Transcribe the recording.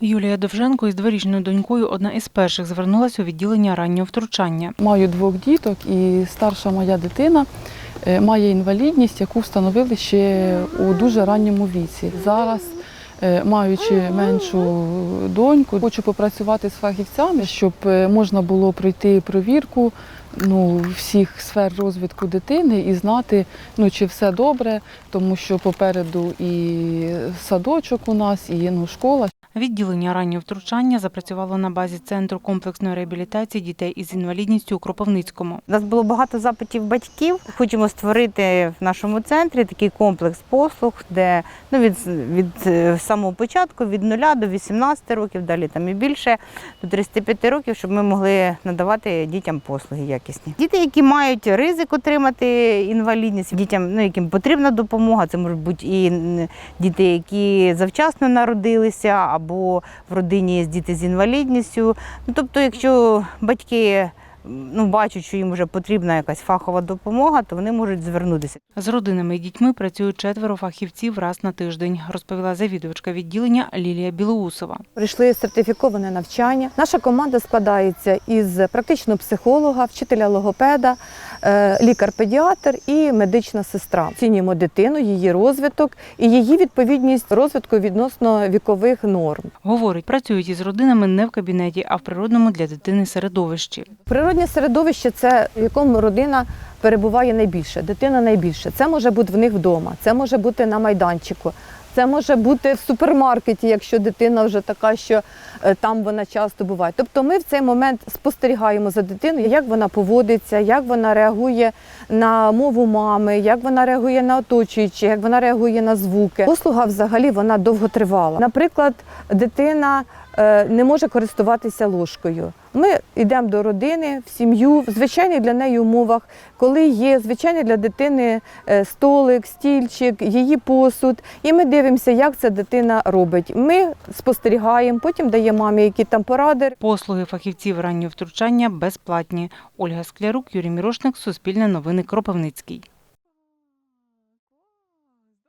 Юлія Довженко із дворічною донькою одна із перших звернулася у відділення раннього втручання. Маю двох діток, і старша моя дитина е, має інвалідність, яку встановили ще у дуже ранньому віці. Зараз, е, маючи меншу доньку, хочу попрацювати з фахівцями, щоб е, можна було пройти провірку ну, всіх сфер розвитку дитини і знати, ну, чи все добре, тому що попереду і садочок у нас, і ну, школа. Відділення раннього втручання запрацювало на базі центру комплексної реабілітації дітей із інвалідністю у Кропивницькому. У нас було багато запитів батьків. Хочемо створити в нашому центрі такий комплекс послуг, де ну, від, від е, самого початку, від 0 до 18 років, далі там і більше, до 35 років, щоб ми могли надавати дітям послуги якісні. Діти, які мають ризик отримати інвалідність, дітям, ну, яким потрібна допомога, це можуть бути і діти, які завчасно народилися, або в родині є діти з інвалідністю. Ну, тобто, якщо батьки ну, бачать, що їм вже потрібна якась фахова допомога, то вони можуть звернутися. З родинами і дітьми працюють четверо фахівців раз на тиждень, розповіла завідувачка відділення Лілія Білоусова. Прийшли сертифіковане навчання. Наша команда складається із практичного психолога, вчителя логопеда, е, лікар-педіатр і медична сестра. Цінюємо дитину, її розвиток і її відповідність розвитку відносно вікових норм. Говорить, працюють із родинами не в кабінеті, а в природному для дитини середовищі. Природнє середовище це в якому родина перебуває найбільше, дитина найбільше. Це може бути в них вдома, це може бути на майданчику. Це може бути в супермаркеті, якщо дитина вже така, що е, там вона часто буває. Тобто ми в цей момент спостерігаємо за дитиною, як вона поводиться, як вона реагує на мову мами, як вона реагує на оточуючі, як вона реагує на звуки. Послуга взагалі вона довготривала. Наприклад, дитина е, не може користуватися ложкою. Ми йдемо до родини, в сім'ю, в звичайних для неї умовах, коли є звичайний для дитини е, столик, стільчик, її посуд. І ми дивимося, як це дитина робить. Ми спостерігаємо, потім даємо мамі які там поради. Послуги фахівців раннього втручання безплатні. Ольга Склярук, Юрій Мірошник, Суспільне новини Кропивницький.